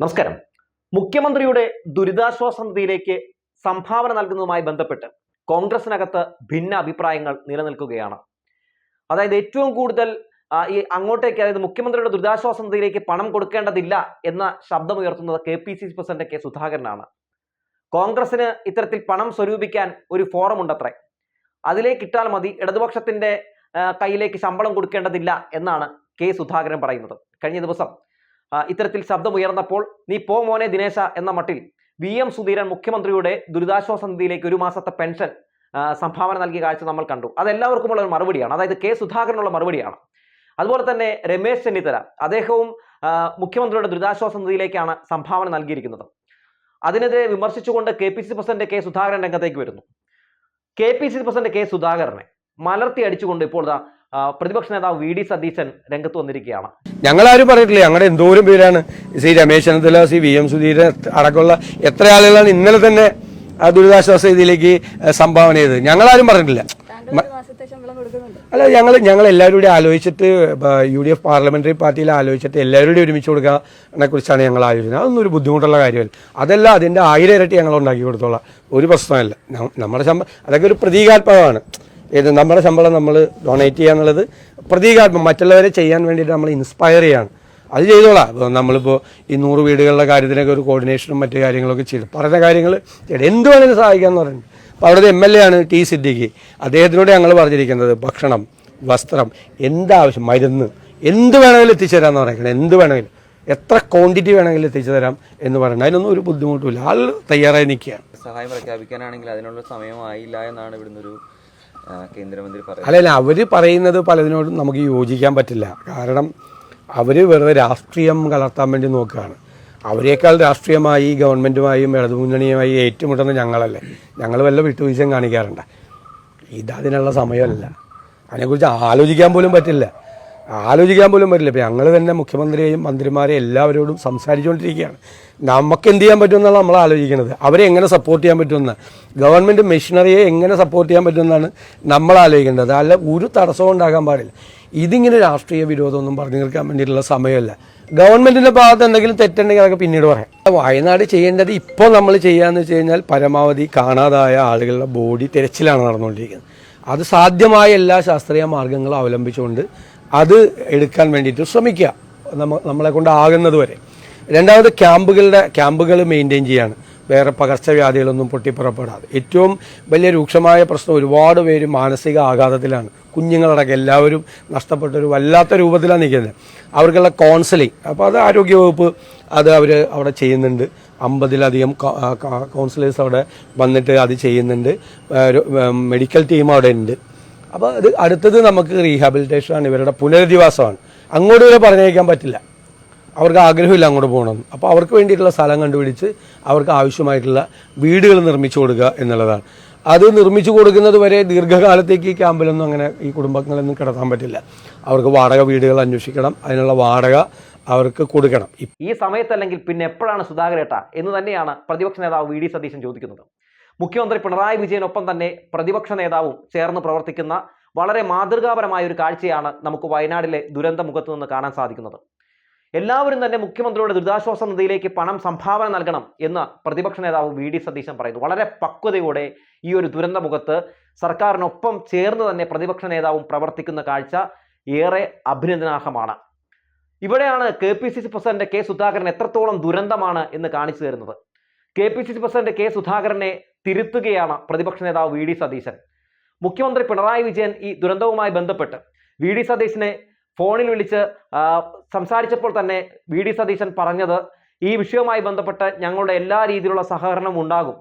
നമസ്കാരം. മുഖ്യമന്ത്രിയുടെ ദുരിതാശ്വാസ നിധിയിലേക്ക് സംഭാവന നൽകുന്നതുമായി ബന്ധപ്പെട്ട് കോൺഗ്രസിനകത്ത് ഭിന്ന അഭിപ്രായങ്ങൾ നിലനിൽക്കുകയാണ്. അതായത് ഏറ്റവും കൂടുതൽ ഈ അങ്ങോട്ടേക്ക് അതായത് മുഖ്യമന്ത്രിയുടെ ദുരിതാശ്വാസ നിധിയിലേക്ക് പണം കൊടുക്കേണ്ടതില്ല എന്ന ശബ്ദമുയർത്തുന്നത് K P C C president K സുധാകരനാണ്. കോൺഗ്രസിന് ഇത്തരത്തിൽ പണം സ്വരൂപിക്കാൻ ഒരു ഫോറം ഉണ്ടത്രേ അതിലേക്ക് ഇട്ടാൽ മതി ഇടതുപക്ഷത്തിന്റെ കയ്യിലേക്ക് ശമ്പളം കൊടുക്കേണ്ടതില്ല എന്നാണ് കെ സുധാകരൻ പറയുന്നത്. കഴിഞ്ഞ ദിവസം ഇത്തരത്തിൽ ശബ്ദം ഉയർന്നപ്പോൾ നീ പോ മോനെ ദിനേശ എന്ന മട്ടിൽ വി എം സുധീരൻ മുഖ്യമന്ത്രിയുടെ ദുരിതാശ്വാസ നിധിയിലേക്ക് ഒരു മാസത്തെ പെൻഷൻ സംഭാവന നൽകിയ കാഴ്ച നമ്മൾ കണ്ടു. അതെല്ലാവർക്കുമുള്ള ഒരു മറുപടിയാണ്. അതായത് കെ സുധാകരനുള്ള മറുപടിയാണ്. അതുപോലെ തന്നെ രമേശ് ചെന്നിത്തല അദ്ദേഹവും മുഖ്യമന്ത്രിയുടെ ദുരിതാശ്വാസ നിധിയിലേക്കാണ് സംഭാവന നൽകിയിരിക്കുന്നത്. അതിനെതിരെ വിമർശിച്ചുകൊണ്ട് K P C president K Sudhakaran രംഗത്തേക്ക് വരുന്നു. K P C president K സുധാകരനെ മലർത്തി അടിച്ചുകൊണ്ട് ഇപ്പോൾ പ്രതിപക്ഷ നേതാവ് വി ഡി സതീശൻ രംഗത്ത് വന്നിരിക്കുകയാണ്. ഞങ്ങൾ ആരും പറഞ്ഞിട്ടില്ല. ഞങ്ങളുടെ എന്തോരം പേരാണ്. സി Ramesh Chennithala C V M Sudheeran അടക്കമുള്ള എത്ര ആളുകളാണ് ഇന്നലെ തന്നെ ആ ദുരിതാശ്വാസ നിധിയിലേക്ക് ഏഹ്, സംഭാവന ചെയ്തത്. ഞങ്ങളാരും പറഞ്ഞിട്ടില്ല. അല്ല ഞങ്ങൾ ഞങ്ങൾ എല്ലാവരും കൂടി ആലോചിച്ചിട്ട് യു ഡി എഫ് പാർലമെന്ററി പാർട്ടിയിൽ ആലോചിച്ചിട്ട് എല്ലാവരും കൂടി ഒരുമിച്ച് കൊടുക്കാനെ കുറിച്ചാണ് ഞങ്ങൾ ആലോചിക്കുന്നത്. അതൊന്നും ഒരു ബുദ്ധിമുട്ടുള്ള കാര്യമല്ല. അതല്ല അതിന്റെ ആയിരം ഇരട്ടി ഞങ്ങൾ ഉണ്ടാക്കി കൊടുത്തോളാം. ഒരു പ്രശ്നമല്ല നമ്മുടെ ശമ്പ അതൊക്കെ ഒരു പ്രതീകാത്മകമാണ്. ഇത് നമ്മുടെ ശമ്പളം നമ്മൾ ഡൊണേറ്റ് ചെയ്യുക എന്നുള്ളത് പ്രതീകാത്മം മറ്റുള്ളവരെ ചെയ്യാൻ വേണ്ടിയിട്ട് നമ്മൾ ഇൻസ്പയർ ചെയ്യാണ്. അത് ചെയ്തോളാം. നമ്മളിപ്പോൾ ഈ നൂറ് വീടുകളുടെ കാര്യത്തിനൊക്കെ ഒരു കോർഡിനേഷനും മറ്റു കാര്യങ്ങളൊക്കെ ചെയ്തു പറഞ്ഞ കാര്യങ്ങൾ എന്ത് വേണമെങ്കിലും സഹായിക്കാമെന്ന് പറയുന്നത് അപ്പോൾ അവിടുത്തെ എം എൽ എ ആണ് ടി സിദ്ദിഖി. അദ്ദേഹത്തിനോട് ഞങ്ങൾ പറഞ്ഞിരിക്കുന്നത് ഭക്ഷണം വസ്ത്രം എന്താവശ്യം മരുന്ന് എന്ത് വേണമെങ്കിലും എത്തിച്ചു തരാമെന്ന് പറയുന്നത് എന്ത് വേണമെങ്കിലും. എത്ര ക്വാണ്ടിറ്റി വേണമെങ്കിലും എത്തിച്ചു തരാം എന്ന് പറയുന്നത് അതിനൊന്നും ഒരു ബുദ്ധിമുട്ടില്ല ആൾ തയ്യാറായി നിൽക്കുകയാണ്. സഹായം പ്രഖ്യാപിക്കാനാണെങ്കിൽ അതിനുള്ള സമയമായില്ല എന്നാണ് ഇവിടുന്ന് ഒരു കേന്ദ്രമന്ത്രി അല്ല അവർ പറയുന്നത് പലതിനോടും നമുക്ക് യോജിക്കാൻ പറ്റില്ല. കാരണം അവർ വെറുതെ രാഷ്ട്രീയം കലർത്താൻ വേണ്ടി നോക്കുകയാണ്. അവരെക്കാൾ രാഷ്ട്രീയമായി ഗവൺമെന്റുമായും ഇടതുമുന്നണിയുമായി ഏറ്റുമുട്ടുന്ന ഞങ്ങളല്ലേ. ഞങ്ങൾ വല്ല വിട്ടുവീഴ്ചയും കാണിക്കാറുണ്ട്. ഇതതിനുള്ള സമയമല്ല. അതിനെക്കുറിച്ച് ആലോചിക്കാൻ പോലും പറ്റില്ല. ആലോചിക്കാൻ പോലും പറ്റില്ല. ഇപ്പം ഞങ്ങൾ തന്നെ മുഖ്യമന്ത്രിയെയും മന്ത്രിമാരെയും എല്ലാവരോടും സംസാരിച്ചുകൊണ്ടിരിക്കുകയാണ്. നമുക്ക് എന്ത് ചെയ്യാൻ പറ്റുമെന്നാണ് നമ്മൾ ആലോചിക്കുന്നത്. അവരെ എങ്ങനെ സപ്പോർട്ട് ചെയ്യാൻ പറ്റുമെന്ന്. ഗവൺമെന്റ് മെഷീനറിയെ എങ്ങനെ സപ്പോർട്ട് ചെയ്യാൻ പറ്റുമെന്നാണ് നമ്മൾ ആലോചിക്കേണ്ടത്. അല്ല ഒരു തടസ്സവും ഉണ്ടാകാൻ പാടില്ല. ഇതിങ്ങനെ രാഷ്ട്രീയ വിരോധമൊന്നും പറഞ്ഞു തീർക്കാൻ വേണ്ടിയിട്ടുള്ള സമയമല്ല. ഗവൺമെന്റിന്റെ ഭാഗത്ത് എന്തെങ്കിലും തെറ്റുണ്ടെങ്കിൽ അതൊക്കെ പിന്നീട് പറയാം. വയനാട് ചെയ്യേണ്ടത് ഇപ്പോൾ നമ്മൾ ചെയ്യാന്ന് വെച്ച് കഴിഞ്ഞാൽ പരമാവധി കാണാതായ ആളുകളുടെ ബോഡി തിരച്ചിലാണ് നടന്നുകൊണ്ടിരിക്കുന്നത്. അത് സാധ്യമായ എല്ലാ ശാസ്ത്രീയ മാർഗങ്ങളും അവലംബിച്ചുകൊണ്ട് അത് എടുക്കാൻ വേണ്ടിയിട്ട് ശ്രമിക്കുക. നമ്മ നമ്മളെ കൊണ്ട് വരെ. രണ്ടാമത് ക്യാമ്പുകളുടെ ക്യാമ്പുകൾ മെയിന്റെയിൻ ചെയ്യാണ്. വേറെ പകർച്ചവ്യാധികളൊന്നും പൊട്ടിപ്പുറപ്പെടാതെ. ഏറ്റവും വലിയ രൂക്ഷമായ പ്രശ്നം ഒരുപാട് പേര് മാനസിക ആഘാതത്തിലാണ്. കുഞ്ഞുങ്ങളടക്കം എല്ലാവരും നഷ്ടപ്പെട്ട ഒരു വല്ലാത്ത രൂപത്തിലാണ് നിൽക്കുന്നത്. അവർക്കുള്ള കൗൺസിലിംഗ് അപ്പോൾ അത് ആരോഗ്യവകുപ്പ് അത് അവർ അവിടെ ചെയ്യുന്നുണ്ട്. അമ്പതിലധികം കൗൺസിലേഴ്സ് അവിടെ വന്നിട്ട് അത് ചെയ്യുന്നുണ്ട്. മെഡിക്കൽ ടീം അവിടെ ഉണ്ട്. അപ്പോൾ അത് അടുത്തത് നമുക്ക് റീഹാബിലിറ്റേഷനാണ് ഇവരുടെ പുനരധിവാസമാണ്. അങ്ങോട്ട് വരെ പറഞ്ഞയക്കാൻ പറ്റില്ല. അവർക്ക് ആഗ്രഹമില്ല അങ്ങോട്ട് പോകണമെന്ന് അപ്പോൾ അവർക്ക് വേണ്ടിയിട്ടുള്ള സ്ഥലം കണ്ടുപിടിച്ച് അവർക്ക് ആവശ്യമായിട്ടുള്ള വീടുകൾ നിർമ്മിച്ചു കൊടുക്കുക എന്നുള്ളതാണ്. അത് നിർമ്മിച്ചു കൊടുക്കുന്നത് വരെ ദീർഘകാലത്തേക്ക് ഈ ക്യാമ്പിലൊന്നും അങ്ങനെ ഈ കുടുംബങ്ങളൊന്നും കിടത്താൻ പറ്റില്ല. അവർക്ക് വാടക വീടുകൾ അന്വേഷിക്കണം അതിനുള്ള വാടക അവർക്ക് കൊടുക്കണം. ഈ സമയത്തല്ലെങ്കിൽ പിന്നെ എപ്പോഴാണ് സുധാകരേട്ട എന്ന് തന്നെയാണ് പ്രതിപക്ഷ നേതാവ് വി ഡി സതീശൻ ചോദിക്കുന്നത്. മുഖ്യമന്ത്രി പിണറായി വിജയനൊപ്പം തന്നെ പ്രതിപക്ഷ നേതാവും ചേർന്ന് പ്രവർത്തിക്കുന്ന വളരെ മാതൃകാപരമായ ഒരു കാഴ്ചയാണ് നമുക്ക് വയനാടിലെ ദുരന്ത മുഖത്ത് നിന്ന് കാണാൻ സാധിക്കുന്നത്. എല്ലാവരും തന്നെ മുഖ്യമന്ത്രിയുടെ ദുരിതാശ്വാസ നിധിയിലേക്ക് പണം സംഭാവന നൽകണം എന്ന് പ്രതിപക്ഷ നേതാവ് വി ഡി സതീശൻ പറയുന്നു. വളരെ പക്വതയോടെ ഈ ഒരു ദുരന്ത മുഖത്ത് സർക്കാരിനൊപ്പം ചേർന്ന് തന്നെ പ്രതിപക്ഷ നേതാവും പ്രവർത്തിക്കുന്ന കാഴ്ച ഏറെ അഭിനന്ദനാർഹമാണ്. ഇവിടെയാണ് K P C C president K Sudhakaran എത്രത്തോളം ദുരന്തമാണ് എന്ന് കാണിച്ചു തരുന്നത്. K P C C president K സുധാകരനെ തിരുത്തുകയാണ് പ്രതിപക്ഷ നേതാവ് വി ഡി സതീശൻ. മുഖ്യമന്ത്രി പിണറായി വിജയൻ ഈ ദുരന്തവുമായി ബന്ധപ്പെട്ട് വി ഡി സതീശനെ ഫോണിൽ വിളിച്ച് സംസാരിച്ചപ്പോൾ തന്നെ വി ഡി സതീശൻ പറഞ്ഞത് ഈ വിഷയവുമായി ബന്ധപ്പെട്ട് ഞങ്ങളുടെ എല്ലാ രീതിയിലുള്ള സഹകരണവും ഉണ്ടാകും.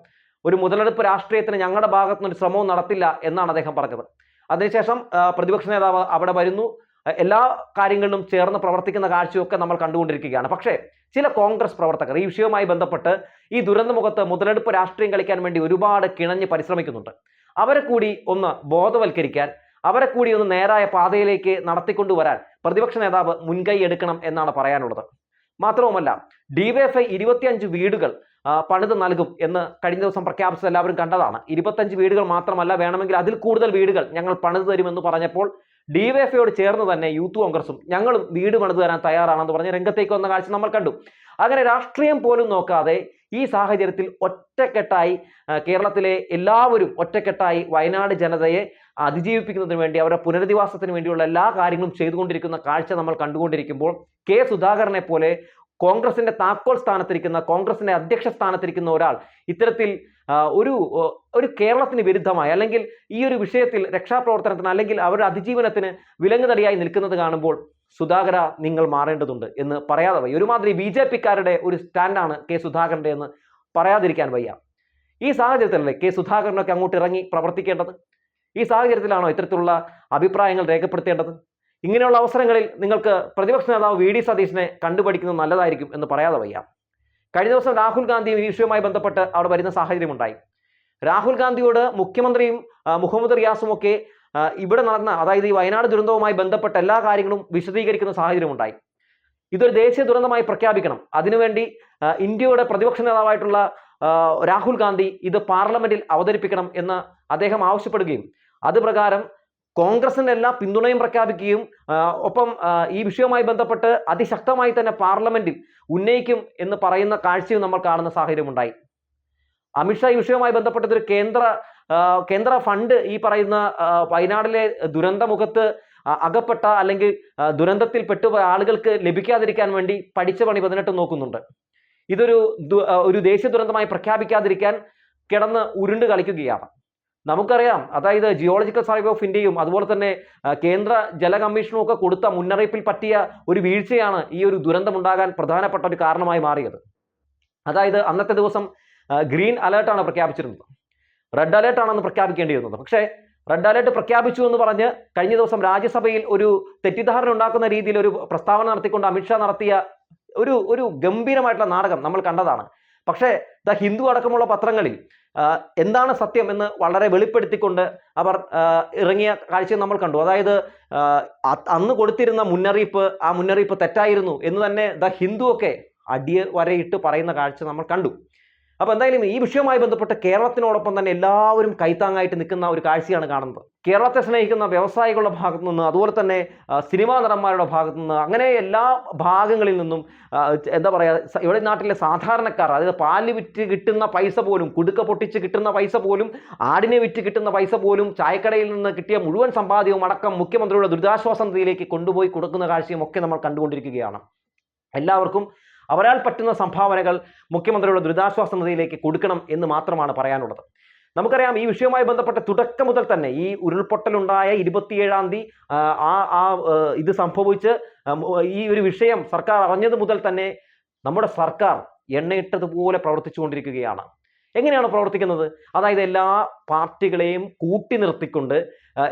ഒരു മുതലെടുപ്പ് രാഷ്ട്രീയത്തിന് ഞങ്ങളുടെ ഭാഗത്തുനിന്ന് ഒരു ശ്രമവും നടത്തില്ല എന്നാണ് അദ്ദേഹം പറഞ്ഞത്. അതിനുശേഷം പ്രതിപക്ഷ നേതാവ് അവിടെ വരുന്നു. എല്ലാ കാര്യങ്ങളിലും ചേർന്ന് പ്രവർത്തിക്കുന്ന കാഴ്ചയൊക്കെ നമ്മൾ കണ്ടുകൊണ്ടിരിക്കുകയാണ്. പക്ഷേ ചില കോൺഗ്രസ് പ്രവർത്തകർ ഈ വിഷയവുമായി ബന്ധപ്പെട്ട് ഈ ദുരന്തമുഖത്ത് മുതലെടുപ്പ് രാഷ്ട്രീയം കളിക്കാൻ വേണ്ടി ഒരുപാട് കിണഞ്ഞ് പരിശ്രമിക്കുന്നുണ്ട്. അവരെ കൂടി ഒന്ന് ബോധവൽക്കരിക്കാൻ അവരെ കൂടി ഒന്ന് നേരായ പാതയിലേക്ക് നടത്തിക്കൊണ്ടുവരാൻ പ്രതിപക്ഷ നേതാവ് മുൻകൈ എടുക്കണം എന്നാണ് പറയാനുള്ളത്. മാത്രവുമല്ല ഡിവൈഎഫ്ഐ ഇരുപത്തിയഞ്ച് വീടുകൾ പണിത് നൽകും എന്ന് കഴിഞ്ഞ ദിവസം പ്രഖ്യാപിച്ചത് എല്ലാവരും കണ്ടതാണ്. ഇരുപത്തഞ്ച് വീടുകൾ മാത്രമല്ല വേണമെങ്കിൽ അതിൽ കൂടുതൽ വീടുകൾ ഞങ്ങൾ പണിത് തരുമെന്ന് പറഞ്ഞപ്പോൾ ഡിവൈഎഫ്ഐയോട് ചേർന്ന് തന്നെ യൂത്ത് കോൺഗ്രസും ഞങ്ങൾ വീട് പണിത് തരാൻ തയ്യാറാണെന്ന് പറഞ്ഞ് രംഗത്തേക്ക് വന്ന കാഴ്ച നമ്മൾ കണ്ടു. അങ്ങനെ രാഷ്ട്രീയം പോലും നോക്കാതെ ഈ സാഹചര്യത്തിൽ ഒറ്റക്കെട്ടായി കേരളത്തിലെ എല്ലാവരും ഒറ്റക്കെട്ടായി വയനാട് ജനതയെ അതിജീവിപ്പിക്കുന്നതിന് വേണ്ടി അവരുടെ പുനരധിവാസത്തിന് വേണ്ടിയുള്ള എല്ലാ കാര്യങ്ങളും ചെയ്തുകൊണ്ടിരിക്കുന്ന കാഴ്ച നമ്മൾ കണ്ടുകൊണ്ടിരിക്കുമ്പോൾ കെ സുധാകരനെ പോലെ കോൺഗ്രസിന്റെ താക്കോൽ സ്ഥാനത്തിരിക്കുന്ന കോൺഗ്രസിന്റെ അധ്യക്ഷ സ്ഥാനത്തിരിക്കുന്ന ഒരാൾ ഇത്തരത്തിൽ ഒരു ഒരു കേരളത്തിന് വിരുദ്ധമായി അല്ലെങ്കിൽ ഈ ഒരു വിഷയത്തിൽ രക്ഷാപ്രവർത്തനത്തിന് അല്ലെങ്കിൽ അവരുടെ അതിജീവനത്തിന് വിലങ്ങുതടിയായി നിൽക്കുന്നത് കാണുമ്പോൾ സുധാകര നിങ്ങൾ മാറേണ്ടതുണ്ട് എന്ന് പറയാതെ വയ്യ. ഒരുമാതിരി ബി ജെ പിക്കാരുടെ ഒരു സ്റ്റാൻഡാണ് കെ സുധാകരന്റെ എന്ന് പറയാതിരിക്കാൻ വയ്യ. ഈ സാഹചര്യത്തിലല്ലേ കെ സുധാകരനൊക്കെ അങ്ങോട്ട് ഇറങ്ങി പ്രവർത്തിക്കേണ്ടത്? ഈ സാഹചര്യത്തിലാണോ ഇത്തരത്തിലുള്ള അഭിപ്രായങ്ങൾ രേഖപ്പെടുത്തേണ്ടത്? ഇങ്ങനെയുള്ള അവസരങ്ങളിൽ നിങ്ങൾക്ക് പ്രതിപക്ഷ നേതാവ് വി ഡി സതീശനെ കണ്ടുപഠിക്കുന്നത് നല്ലതായിരിക്കും എന്ന് പറയാതെ വയ്യ. കഴിഞ്ഞ ദിവസം രാഹുൽ ഗാന്ധിയും ഈ വിഷയവുമായി ബന്ധപ്പെട്ട് അവിടെ വരുന്ന സാഹചര്യമുണ്ടായി. രാഹുൽ ഗാന്ധിയോട് മുഖ്യമന്ത്രിയും മുഹമ്മദ് റിയാസും ഒക്കെ ഇവിടെ നടന്ന അതായത് ഈ വയനാട് ദുരന്തവുമായി ബന്ധപ്പെട്ട എല്ലാ കാര്യങ്ങളും വിശദീകരിക്കുന്ന സാഹചര്യമുണ്ടായി. ഇതൊരു ദേശീയ ദുരന്തമായി പ്രഖ്യാപിക്കണം. അതിനുവേണ്ടി ഇന്ത്യയുടെ പ്രതിപക്ഷ നേതാവായിട്ടുള്ള രാഹുൽ ഗാന്ധി ഇത് പാർലമെന്റിൽ അവതരിപ്പിക്കണം എന്ന് അദ്ദേഹം ആവശ്യപ്പെടുകയും അത് പ്രകാരം കോൺഗ്രസിന്റെ എല്ലാ പിന്തുണയും പ്രഖ്യാപിക്കുകയും ഒപ്പം ഈ വിഷയവുമായി ബന്ധപ്പെട്ട് അതിശക്തമായി തന്നെ പാർലമെന്റിൽ ഉന്നയിക്കും എന്ന് പറയുന്ന കാഴ്ചയും നമ്മൾ കാണുന്ന സാഹചര്യമുണ്ടായി. അമിത്ഷാ ഈ വിഷയവുമായി ബന്ധപ്പെട്ട് ഒരു കേന്ദ്ര കേന്ദ്ര ഫണ്ട് ഈ പറയുന്ന വയനാടിലെ ദുരന്തമുഖത്ത് അകപ്പെട്ട അല്ലെങ്കിൽ ദുരന്തത്തിൽ പെട്ടുപോയ ആളുകൾക്ക് ലഭിക്കാതിരിക്കാൻ വേണ്ടി പഠിച്ച പണി പതിനെട്ട് നോക്കുന്നുണ്ട്. ഇതൊരു ഒരു ദേശീയ ദുരന്തമായി പ്രഖ്യാപിക്കാതിരിക്കാൻ കിടന്ന് ഉരുണ്ട് കളിക്കുകയാണ്. നമുക്കറിയാം അതായത് ജിയോളജിക്കൽ സർവേ ഓഫ് ഇന്ത്യയും അതുപോലെ തന്നെ കേന്ദ്ര ജല കമ്മീഷനും ഒക്കെ കൊടുത്ത മുന്നറിയിപ്പിൽ പറ്റിയ ഒരു വീഴ്ചയാണ് ഈ ഒരു ദുരന്തമുണ്ടാകാൻ പ്രധാനപ്പെട്ട ഒരു കാരണമായി മാറിയത്. അതായത് അന്നത്തെ ദിവസം ഗ്രീൻ അലേർട്ടാണ് പ്രഖ്യാപിച്ചിരുന്നത്. റെഡ് അലേർട്ടാണെന്ന് പ്രഖ്യാപിക്കേണ്ടിയിരുന്നത്. പക്ഷേ റെഡ് അലേർട്ട് പ്രഖ്യാപിച്ചു എന്ന് പറഞ്ഞ് കഴിഞ്ഞ ദിവസം രാജ്യസഭയിൽ ഒരു തെറ്റിദ്ധാരണ ഉണ്ടാക്കുന്ന രീതിയിൽ ഒരു പ്രസ്താവന നടത്തിക്കൊണ്ട് അമിത്ഷാ നടത്തിയ ഒരു ഒരു ഗംഭീരമായിട്ടുള്ള നാടകം നമ്മൾ കണ്ടതാണ്. പക്ഷേ ദ ഹിന്ദു അടക്കമുള്ള പത്രങ്ങളിൽ എന്താണ് സത്യം എന്ന് വളരെ വെളിപ്പെടുത്തിക്കൊണ്ട് അവർ ഇറങ്ങിയ കാഴ്ച നമ്മൾ കണ്ടു. അതായത് അന്ന് കൊടുത്തിരുന്ന മുന്നറിയിപ്പ് ആ മുന്നറിയിപ്പ് തെറ്റായിരുന്നു എന്ന് തന്നെ ദ ഹിന്ദു ഒക്കെ അടിയ വരയിട്ട് പറയുന്ന കാഴ്ച നമ്മൾ കണ്ടു. അപ്പോൾ എന്തായാലും ഈ വിഷയവുമായി ബന്ധപ്പെട്ട് കേരളത്തിനോടൊപ്പം തന്നെ എല്ലാവരും കൈത്താങ്ങായിട്ട് നിൽക്കുന്ന ഒരു കാഴ്ചയാണ് കാണുന്നത്. കേരളത്തെ സ്നേഹിക്കുന്ന വ്യവസായികളുടെ ഭാഗത്തു നിന്ന് അതുപോലെ തന്നെ സിനിമാ നടന്മാരുടെ ഭാഗത്തു നിന്ന് അങ്ങനെ എല്ലാ ഭാഗങ്ങളിൽ നിന്നും എന്താ പറയുക ഇവിടെ നാട്ടിലെ സാധാരണക്കാർ അതായത് പാൽ വിറ്റ് കിട്ടുന്ന പൈസ പോലും കുടുക്ക പൊട്ടിച്ച് കിട്ടുന്ന പൈസ പോലും ആടിനെ വിറ്റ് കിട്ടുന്ന പൈസ പോലും ചായക്കടയിൽ നിന്ന് കിട്ടിയ മുഴുവൻ സമ്പാദ്യവും അടക്കം മുഖ്യമന്ത്രിയുടെ ദുരിതാശ്വാസ നിധിയിലേക്ക് കൊണ്ടുപോയി കൊടുക്കുന്ന കാഴ്ചയും ഒക്കെ നമ്മൾ കണ്ടുകൊണ്ടിരിക്കുകയാണ്. എല്ലാവർക്കും അവരാൽ പറ്റുന്ന സംഭാവനകൾ മുഖ്യമന്ത്രിയുടെ ദുരിതാശ്വാസ നിധിയിലേക്ക് കൊടുക്കണം എന്ന് മാത്രമാണ് പറയാനുള്ളത്. നമുക്കറിയാം ഈ വിഷയവുമായി ബന്ധപ്പെട്ട തുടക്കം മുതൽ തന്നെ ഈ ഉരുൾപൊട്ടലുണ്ടായ ഇരുപത്തിയേഴാം തീയതി ആ, ആ ഇത് സംഭവിച്ച് ഈ ഒരു വിഷയം സർക്കാർ അറിഞ്ഞത് മുതൽ തന്നെ നമ്മുടെ സർക്കാർ എണ്ണയിട്ടതുപോലെ പ്രവർത്തിച്ചുകൊണ്ടിരിക്കുകയാണ്. എങ്ങനെയാണ് പ്രവർത്തിക്കുന്നത്? അതായത് എല്ലാ പാർട്ടികളെയും കൂട്ടി നിർത്തിക്കൊണ്ട്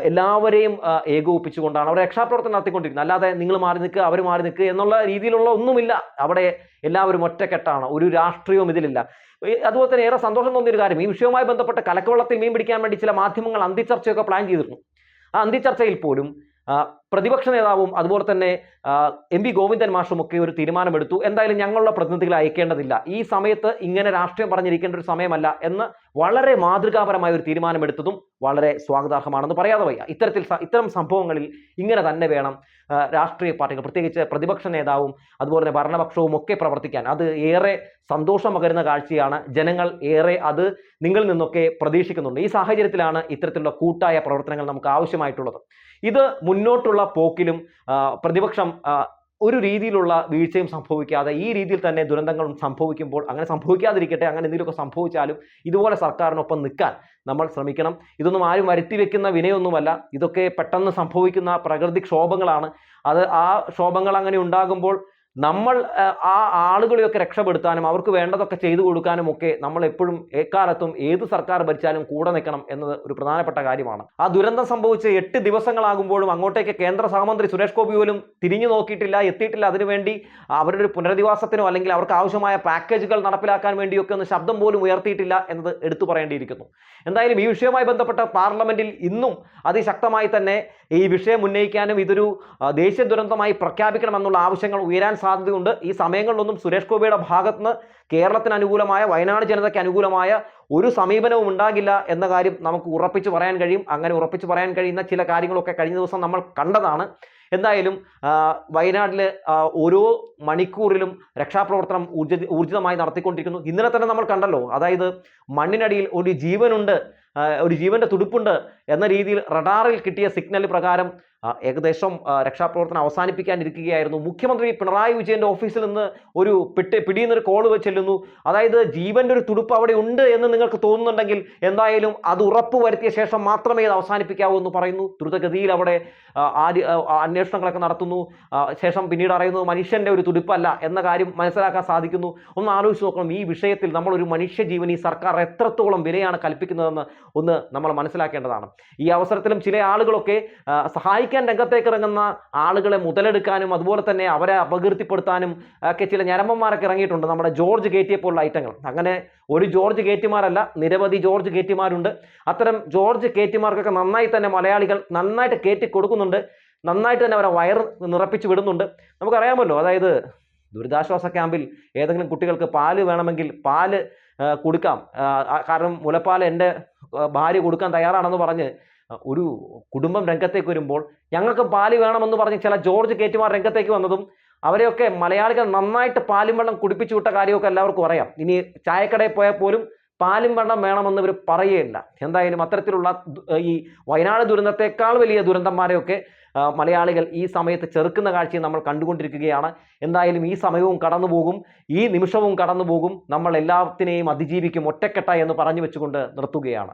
എല്ലാവരെയും ഏകോപിപ്പിച്ചുകൊണ്ടാണ് അവർ രക്ഷാപ്രവർത്തനം നടത്തിക്കൊണ്ടിരിക്കുന്നത്. അല്ലാതെ നിങ്ങൾ മാറി നിൽക്കുക അവർ മാറി നിൽക്കുക എന്നുള്ള രീതിയിലുള്ള ഒന്നുമില്ല. അവിടെ എല്ലാവരും ഒറ്റക്കെട്ടാണ്. ഒരു രാഷ്ട്രീയവും ഇതിലില്ല. അതുപോലെ തന്നെ ഏറെ സന്തോഷം തോന്നിയൊരു കാര്യം ഈ വിഷയവുമായി ബന്ധപ്പെട്ട് കലക്കവെള്ളത്തിൽ മീൻ പിടിക്കാൻ വേണ്ടി ചില മാധ്യമങ്ങൾ അന്തിച്ചർച്ചയൊക്കെ പ്ലാൻ ചെയ്തിരുന്നു. ആ അന്തിച്ചർച്ചയിൽ പോലും പ്രതിപക്ഷ നേതാവും അതുപോലെ തന്നെ എം പി ഗോവിന്ദൻ മാഷും ഒക്കെ ഒരു തീരുമാനമെടുത്തു. എന്തായാലും ഞങ്ങളുടെ പ്രതിനിധികളെ അയക്കേണ്ടതില്ല. ഈ സമയത്ത് ഇങ്ങനെ രാഷ്ട്രീയം പറഞ്ഞിരിക്കേണ്ട ഒരു സമയമല്ല എന്ന് വളരെ മാതൃകാപരമായ ഒരു തീരുമാനമെടുത്തതും വളരെ സ്വാഗതാർഹമാണെന്ന് പറയാതെ വയ്യ. ഇത്തരത്തിൽ ഇത്തരം സംഭവങ്ങളിൽ ഇങ്ങനെ തന്നെ വേണം രാഷ്ട്രീയ പാർട്ടികൾ പ്രത്യേകിച്ച് പ്രതിപക്ഷ നേതാവും അതുപോലെ തന്നെ ഭരണപക്ഷവും ഒക്കെ പ്രവർത്തിക്കാൻ. അത് ഏറെ സന്തോഷം പകരുന്ന കാഴ്ചയാണ്. ജനങ്ങൾ ഏറെ അത് നിങ്ങളിൽ നിന്നൊക്കെ പ്രതീക്ഷിക്കുന്നുണ്ട്. ഈ സാഹചര്യത്തിലാണ് ഇത്തരത്തിലുള്ള കൂട്ടായ പ്രവർത്തനങ്ങൾ നമുക്ക് ആവശ്യമായിട്ടുള്ളത്. ഇത് മുന്നോട്ടുള്ള പോക്കിലും പ്രതിപക്ഷം ഒരു രീതിയിലുള്ള വീഴ്ചയും സംഭവിക്കാതെ ഈ രീതിയിൽ തന്നെ ദുരന്തങ്ങളും സംഭവിക്കുമ്പോൾ അങ്ങനെ സംഭവിക്കാതിരിക്കട്ടെ അങ്ങനെ എന്തെങ്കിലുമൊക്കെ സംഭവിച്ചാലും ഇതുപോലെ സർക്കാരിനൊപ്പം നിൽക്കാൻ നമ്മൾ ശ്രമിക്കണം. ഇതൊന്നും ആരും വരുത്തി വെക്കുന്ന വിനയൊന്നുമല്ല. ഇതൊക്കെ പെട്ടെന്ന് സംഭവിക്കുന്ന പ്രകൃതിക്ഷോഭങ്ങളാണ് അത് ആ ക്ഷോഭങ്ങൾ അങ്ങനെ ഉണ്ടാകുമ്പോൾ നമ്മൾ ആ, ആളുകളെയൊക്കെ രക്ഷപ്പെടുത്താനും അവർക്ക് വേണ്ടതൊക്കെ ചെയ്തു കൊടുക്കാനും ഒക്കെ നമ്മൾ എപ്പോഴും എക്കാലത്തും ഏത് സർക്കാർ ഭരിച്ചാലും കൂടെ നിൽക്കണം എന്നത് ഒരു പ്രധാനപ്പെട്ട കാര്യമാണ്. ആ ദുരന്തം സംഭവിച്ച് എട്ട് ദിവസങ്ങളാകുമ്പോഴും അങ്ങോട്ടേക്ക് കേന്ദ്ര സഹമന്ത്രി സുരേഷ് ഗോപി പോലും തിരിഞ്ഞു നോക്കിയിട്ടില്ല എത്തിയിട്ടില്ല. അതിനുവേണ്ടി അവരുടെ ഒരു പുനരധിവാസത്തിനോ അല്ലെങ്കിൽ അവർക്ക് ആവശ്യമായ പാക്കേജുകൾ നടപ്പിലാക്കാൻ വേണ്ടിയൊക്കെ ഒന്ന് ശബ്ദം പോലും ഉയർത്തിയിട്ടില്ല എന്നത് എടുത്തു പറയേണ്ടിയിരിക്കുന്നു. എന്തായാലും ഈ വിഷയവുമായി ബന്ധപ്പെട്ട പാർലമെന്റിൽ ഇന്നും അതിശക്തമായി തന്നെ ഈ വിഷയം ഉന്നയിക്കാനും ഇതൊരു ദേശീയ ദുരന്തമായി പ്രഖ്യാപിക്കണമെന്നുള്ള ആവശ്യങ്ങൾ ഉയരാൻ സാധ്യതയുണ്ട്. ഈ സമയങ്ങളിലൊന്നും സുരേഷ് ഗോപിയുടെ ഭാഗത്ത് നിന്ന് കേരളത്തിന് അനുകൂലമായ വയനാട് ജനതയ്ക്ക് അനുകൂലമായ ഒരു സമീപനവും ഉണ്ടാകില്ല എന്ന കാര്യം നമുക്ക് ഉറപ്പിച്ച് പറയാൻ കഴിയും. അങ്ങനെ ഉറപ്പിച്ച് പറയാൻ കഴിയുന്ന ചില കാര്യങ്ങളൊക്കെ കഴിഞ്ഞ ദിവസം നമ്മൾ കണ്ടതാണ്. എന്തായാലും വയനാട്ടിൽ ഓരോ മണിക്കൂറിലും രക്ഷാപ്രവർത്തനം ഊർജ ഊർജിതമായി നടത്തിക്കൊണ്ടിരിക്കുന്നു. ഇന്നലെ തന്നെ നമ്മൾ കണ്ടല്ലോ. അതായത് മണ്ണിനടിയിൽ ഒരു ജീവനുണ്ട് ഒരു ജീവന്റെ തുടിപ്പുണ്ട്. എന്ന രീതിയിൽ റഡാറിൽ കിട്ടിയ സിഗ്നൽ പ്രകാരം ഏകദേശം രക്ഷാപ്രവർത്തനം അവസാനിപ്പിക്കാനിരിക്കുകയായിരുന്നു. മുഖ്യമന്ത്രി പിണറായി വിജയന്റെ ഓഫീസിൽ നിന്ന് ഒരു പിട്ടി പിടിയുന്നൊരു കോൾ ചെല്ലുന്നു. അതായത് ജീവന്റെ ഒരു തുടുപ്പ് അവിടെ ഉണ്ട് എന്ന് നിങ്ങൾക്ക് തോന്നുന്നുണ്ടെങ്കിൽ എന്തായാലും അത് ഉറപ്പ് വരുത്തിയ ശേഷം മാത്രമേ അത് അവസാനിപ്പിക്കാവൂ എന്ന് പറയുന്നു. ദ്രുതഗതിയിൽ അവിടെ ആദ്യ അന്വേഷണങ്ങളൊക്കെ നടത്തുന്നു. ശേഷം പിന്നീട് അറിയുന്നത് മനുഷ്യന്റെ ഒരു തുടുപ്പല്ല എന്ന കാര്യം മനസ്സിലാക്കാൻ സാധിക്കുന്നു. ഒന്ന് ആലോചിച്ച് നോക്കണം. ഈ വിഷയത്തിൽ നമ്മൾ ഒരു മനുഷ്യജീവൻ ഈ സർക്കാർ എത്രത്തോളം വിലയാണ് കൽപ്പിക്കുന്നതെന്ന് ഒന്ന് നമ്മൾ മനസ്സിലാക്കേണ്ടതാണ്. ഈ അവസരത്തിലും ചില ആളുകളൊക്കെ സഹായിക്കാൻ രംഗത്തേക്ക് ഇറങ്ങുന്ന ആളുകളെ മുതലെടുക്കാനും അതുപോലെ തന്നെ അവരെ അപകീർത്തിപ്പെടുത്താനും ഒക്കെ ചില ഞരമ്പന്മാരൊക്കെ ഇറങ്ങിയിട്ടുണ്ട്. നമ്മുടെ ജോർജ് ഗേറ്റിയെ പോലുള്ള ഐറ്റങ്ങൾ. അങ്ങനെ ഒരു ജോർജ് ഗേറ്റിമാരല്ല നിരവധി ജോർജ് ഗേറ്റിമാരുണ്ട്. അത്തരം ജോർജ് ഗേറ്റിമാർക്കൊക്കെ നന്നായി തന്നെ മലയാളികൾ നന്നായിട്ട് കയറ്റി കൊടുക്കുന്നുണ്ട്. നന്നായിട്ട് തന്നെ അവരെ വയർ നിറപ്പിച്ച് വിടുന്നുണ്ട്. നമുക്കറിയാമല്ലോ അതായത് ദുരിതാശ്വാസ ക്യാമ്പിൽ ഏതെങ്കിലും കുട്ടികൾക്ക് പാൽ വേണമെങ്കിൽ പാൽ കൊടുക്കാം. കാരണം മുലപ്പാൽ എന്റെ ഭാര്യ കൊടുക്കാൻ തയ്യാറാണെന്ന് പറഞ്ഞ് ഒരു കുടുംബം രംഗത്തേക്ക് വരുമ്പോൾ ഞങ്ങൾക്ക് പാൽ വേണമെന്ന് പറഞ്ഞ് ചില ജോർജ് കേറ്റുമാർ രംഗത്തേക്ക് വന്നതും അവരെയൊക്കെ മലയാളികൾ നന്നായിട്ട് പാലും വെള്ളം കുടിപ്പിച്ചു വിട്ട കാര്യമൊക്കെ എല്ലാവർക്കും അറിയാം. ഇനി ചായക്കടയിൽ പോയാൽ പോലും പാലും വെള്ളം വേണമെന്ന് ഇവർ പറയുകയില്ല. എന്തായാലും അത്തരത്തിലുള്ള ഈ വയനാട് ദുരന്തത്തെക്കാൾ വലിയ ദുരന്തന്മാരെയൊക്കെ മലയാളികൾ ഈ സമയത്ത് ചെറുക്കുന്ന കാഴ്ചയും നമ്മൾ കണ്ടുകൊണ്ടിരിക്കുകയാണ്. എന്തായാലും ഈ സമയവും കടന്നു പോകും ഈ നിമിഷവും കടന്നു പോകും നമ്മൾ എല്ലാത്തിനെയും അതിജീവിക്കും ഒറ്റക്കെട്ടായി എന്ന് പറഞ്ഞു വെച്ചുകൊണ്ട് നിർത്തുകയാണ്.